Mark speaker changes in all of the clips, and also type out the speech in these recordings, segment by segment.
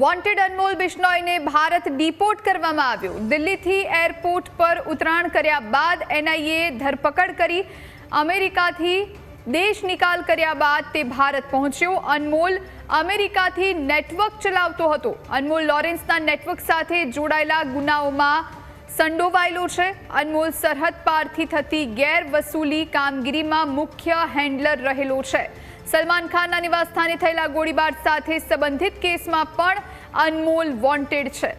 Speaker 1: Wanted Anmol બિશ્નોઈને Bharat deport કરવામાં આવ્યો. દિલ્હીથી એરપોર્ટ પર ઉતરાણ કર્યા બાદ એનઆઈએ ધરપકડ કરી. અમેરિકાથી દેશ નિકાલ કર્યા બાદ તે ભારત પહોંચ્યો. અનમોલ અમેરિકાથી નેટવર્ક ચલાવતો હતો. અનમોલ લોરેન્સના નેટવર્ક સાથે જોડાયેલા ગુનાઓમાં સંડોવાયેલો છે. અનમોલ સરહદ પારથી થતી ગેરવસૂલી કામગીરીમાં મુખ્ય હેન્ડલર રહેલો છે. સલમાન ખાનના નિવાસસ્થાને થયેલા ગોળીબાર સાથે સંબંધિત કેસમાં પણ અનમોલ વોન્ટેડ છે.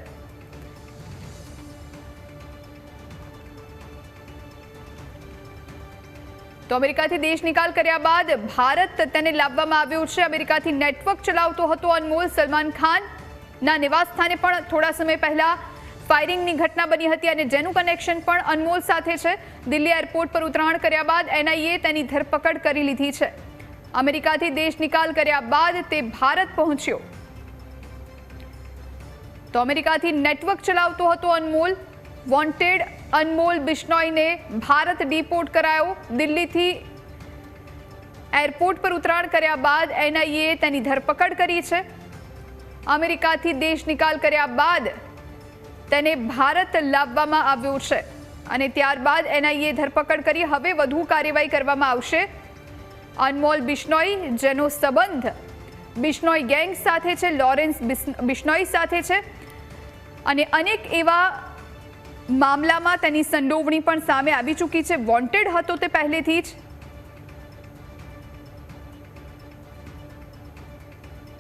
Speaker 1: તો અમેરિકાથી દેશ નિકાલ કર્યા બાદ ભારત તેને લાવવામાં આવ્યું છે. અમેરિકાથી નેટવર્ક ચલાવતો હતો અનમોલ. સલમાન ખાનના નિવાસસ્થાને પણ થોડા સમય પહેલા ફાયરિંગની ઘટના બની હતી અને જેનું કનેક્શન પણ અનમોલ સાથે છે. દિલ્હી એરપોર્ટ પર ઉતરાણ કર્યા બાદ એનઆઈએ તેની ધરપકડ કરી લીધી છે. અમેરિકાથી દેશ નિકાલ કર્યા બાદ તે ભારત પહોંચ્યો. તો અમેરિકાથી નેટવર્ક ચલાવતો હતો અનમોલ. વોન્ટેડ અનમોલ બિશ્નોઈને ભારત ડિપોર્ટ કરાયો. દિલ્હીથી એરપોર્ટ પર ઉતરાણ કર્યા બાદ એનઆઈએ તેની ધરપકડ કરી છે. અમેરિકાથી દેશ નિકાલ કર્યા બાદ તેને ભારત લાવવામાં આવ્યો છે. અને ત્યારબાદ એનઆઈએ ધરપકડ કરી હવે વધુ કાર્યવાહી કરવામાં આવશે. અનમોલ બિશ્નોઈ, જેનો સંબંધ બિશ્નોઈ ગેંગ સાથે છે, લોરેન્સ બિશ્નોઈ સાથે છે. અને અનેક એવા મામલામાં તેની સંડોવણી પણ સામે આવી ચૂકી છે. વોન્ટેડ હતો તે પહેલેથી જ.